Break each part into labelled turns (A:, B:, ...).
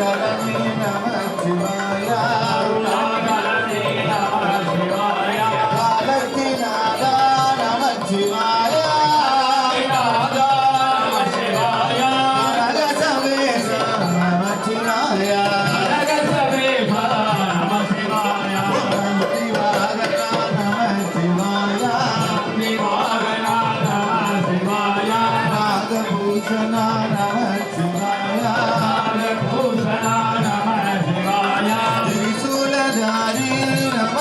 A: నాగలనే నమ శివాయ
B: నాగలనే నమ శివాయ
A: కాలకి నాద నమ శివాయ Janana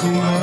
A: Thank you.